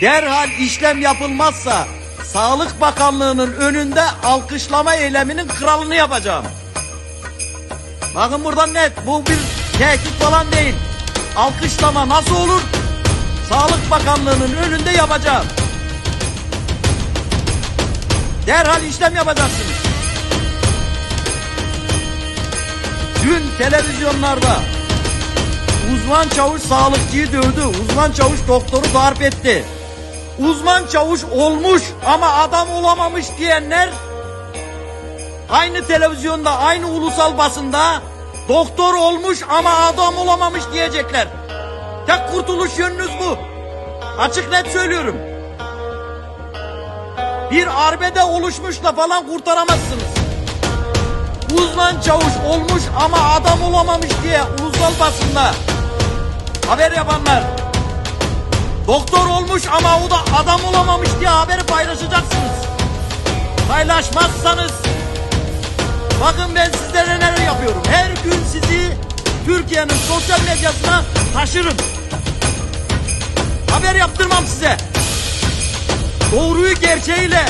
Derhal işlem yapılmazsa Sağlık Bakanlığı'nın önünde alkışlama eyleminin kralını yapacağım. Bakın buradan net. Bu bir tehdit falan değil. Alkışlama nasıl olur? Sağlık Bakanlığı'nın önünde yapacağım. Derhal işlem yapacaksınız. Dün televizyonlarda uzman çavuş sağlıkçıyı dövdü. Uzman çavuş doktoru darp etti. Uzman çavuş olmuş ama adam olamamış diyenler aynı televizyonda, aynı ulusal basında doktor olmuş ama adam olamamış diyecekler. Tek kurtuluş yönünüz bu. Açık net söylüyorum. Bir arbede oluşmuşla falan kurtaramazsınız. Uzman çavuş olmuş ama adam olamamış diye ulusal basında haber yapanlar. Doktor olmuş ama o da adam olamamış diye haberi paylaşacaksınız. Paylaşmazsanız bakın ben sizlere neler yapıyorum. Her gün sizi Türkiye'nin sosyal medyasına taşırım. Haber yaptırmam size. Doğruyu gerçeğiyle